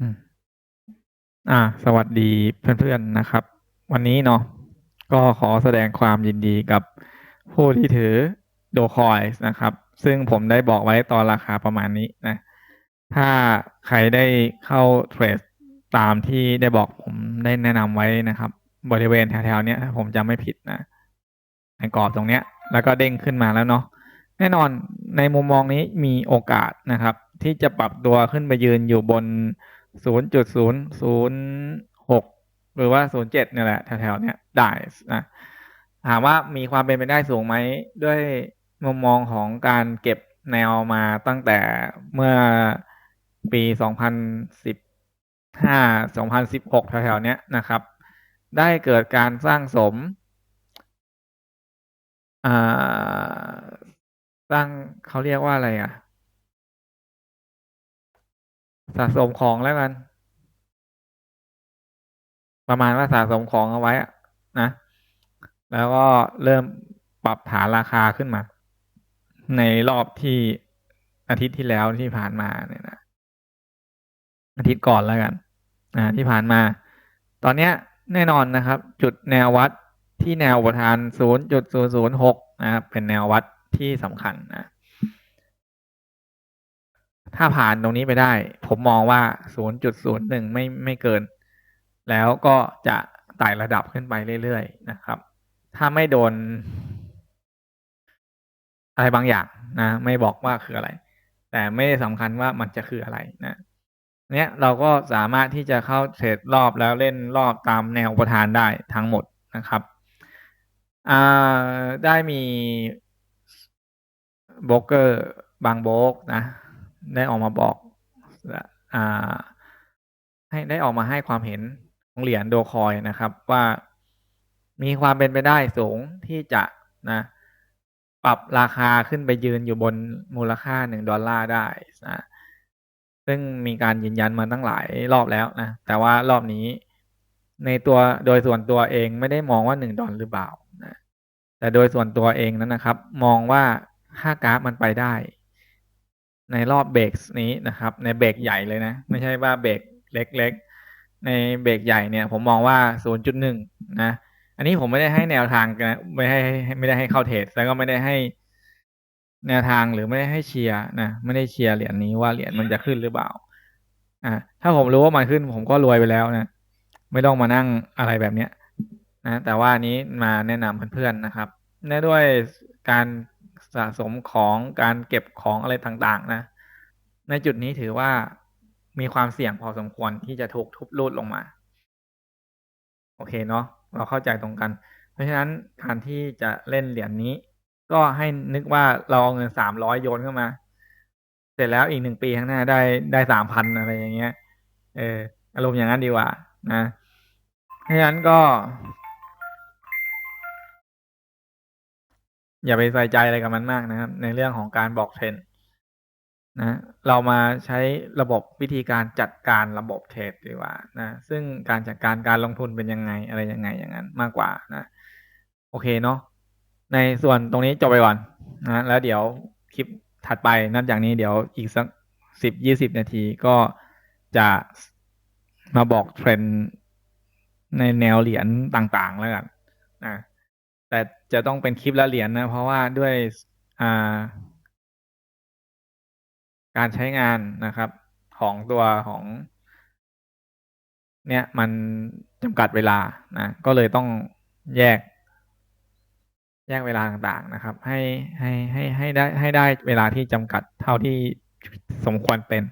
อืมอ่า สวัสดีเพื่อนๆนะครับ วันนี้เนาะก็ขอแสดงความยินดีกับผู้ที่ถือโดคอยนะครับ ซึ่งผมได้บอกไว้ตอนราคาประมาณนี้นะ ถ้าใครได้เข้าเทรดตามที่ได้บอกผมได้แนะนำไว้นะครับ บริเวณแถวๆเนี้ยผมจำไม่ผิดนะในกรอบตรงเนี้ย แล้วก็เด้งขึ้นมาแล้วเนาะแน่นอนในมุมมองนี้มีโอกาสนะครับ ที่จะปรับตัวขึ้นไปยืนอยู่บน 0.0006หกหรือว่า07เจ็ดเนี่ยแหละแถวๆเนี้ยได้นะถามว่ามีความเป็นไปได้สูงไหมด้วยมุมมองของการเก็บแนวมาตั้งแต่เมื่อปี2015 2016แถวๆเนี้ยนะครับ ได้เกิดการสร้างสมอ่าสร้างเขาเรียกว่าอะไรอะ สะสมของแล้วกัน ประมาณว่าสะสมของเอาไว้อะนะ แล้วก็เริ่มปรับฐานราคาขึ้นมา ในรอบที่อาทิตย์ที่แล้วที่ผ่านมาเนี่ยนะอาทิตย์ก่อนแล้วกันอ่าที่ผ่านมา ตอนเนี้ยแน่นอนนะครับ จุดแนววัดที่แนวประธาน 0.006 นะครับ เป็นแนววัดที่สำคัญนะ ถ้าผ่านตรงนี้ไปได้ ผมมองว่า 0.01 ไม่ไม่เกิน แล้วก็จะไต่ระดับขึ้นไปเรื่อยๆนะครับ ถ้าไม่โดน อะไรบางอย่างนะ ไม่บอกว่าคืออะไร แต่ไม่ได้สำคัญว่ามันจะคืออะไรนะเนี้ยเราก็สามารถที่จะเข้าเทรดรอบแล้วเล่นรอบตามแนวประธานได้ทั้งหมดนะครับอ่าได้มีโบรกเกอร์บางโบกนะ ได้ออกมาบอกอ่าให้ได้ออกมาให้ความเห็นของเหรียญโดคอยนะครับว่ามีความเป็นไปได้สูงที่จะนะปรับราคาขึ้นไปยืนอยู่บนมูลค่าหนึ่งดอลลาร์ได้นะซึ่งมีการยืนยันมาตั้งหลายรอบแล้วนะแต่ว่ารอบนี้ในตัวโดยส่วนตัวเองไม่ได้มองว่าหนึ่งดอลหรือเปล่านะแต่โดยส่วนตัวเองนั้นนะครับ มองว่าถ้ากราฟมันไปได้ ในรอบเบรกนี้นะครับ ในเบรกใหญ่เลยนะ ไม่ใช่ว่าเบรกเล็ก ๆ ในเบรกใหญ่เนี่ย ผมมองว่า 0.1 นะ อันนี้ผมไม่ได้ให้แนวทางนะไม่ให้ไม่ได้ให้เข้าเทรดแล้วก็ไม่ได้ให้แนวทางหรือไม่ได้ให้เชียร์นะไม่ได้เชียร์เหรียญนี้ว่าเหรียญมันจะขึ้นหรือเปล่าอ่าถ้าผมรู้ว่ามันขึ้น ผมก็รวยไปแล้วนะไม่ต้องมานั่งอะไรแบบเนี้ยนะแต่ว่านี้มาแนะนำเพื่อนๆนะครับเนื่องด้วยการ สะสมของการเก็บของอะไรต่างๆ นะ ในจุดนี้ถือว่ามีความเสี่ยงพอสมควรที่จะถูกทุบรูดลงมา โอเคเนาะเราเข้าใจตรงกัน เพราะฉะนั้นการที่จะเล่นเหรียญนนี้ ก็ให้นึกว่าเราเอาเงินสามร้อยโยนเข้ามา เสร็จแล้วอีกหนึ่งปีข้างหน้าได้ได้สามพันอะไรอย่างเงี้ย เอออารมณ์อย่างนั้นดีกว่า นะ เพราะฉะนั้นก็ อย่าไปใส่ใจอะไรกับมันมากนะครับ ในเรื่องของการบอกเทรนนะเรามาใช้ระบบวิธีการจัดการระบบเทรดดีกว่านะซึ่งการจัดการการลงทุนเป็นยังไงอะไรยังไงอย่างนั้นมากกว่านะโอเคเนาะในส่วนตรงนี้จบไปก่อนนะแล้วเดี๋ยวคลิปถัดไปนับจากนี้เดี๋ยวอีกสักสิบยี่สิบนาทีก็จะมาบอกเทรนในแนวเหรียญต่างๆแล้วกันนะ แต่จะต้องเป็นคลิปละเหรียญนะ เพราะว่าด้วยอ่าการใช้งานนะครับ ของตัวของ เนี่ยมันจำกัดเวลานะ ก็เลยต้องแยก แยกเวลาต่างๆนะครับ ให้ให้ให้ให้ได้ให้ได้เวลาที่จำกัดเท่าที่สมควรเป็น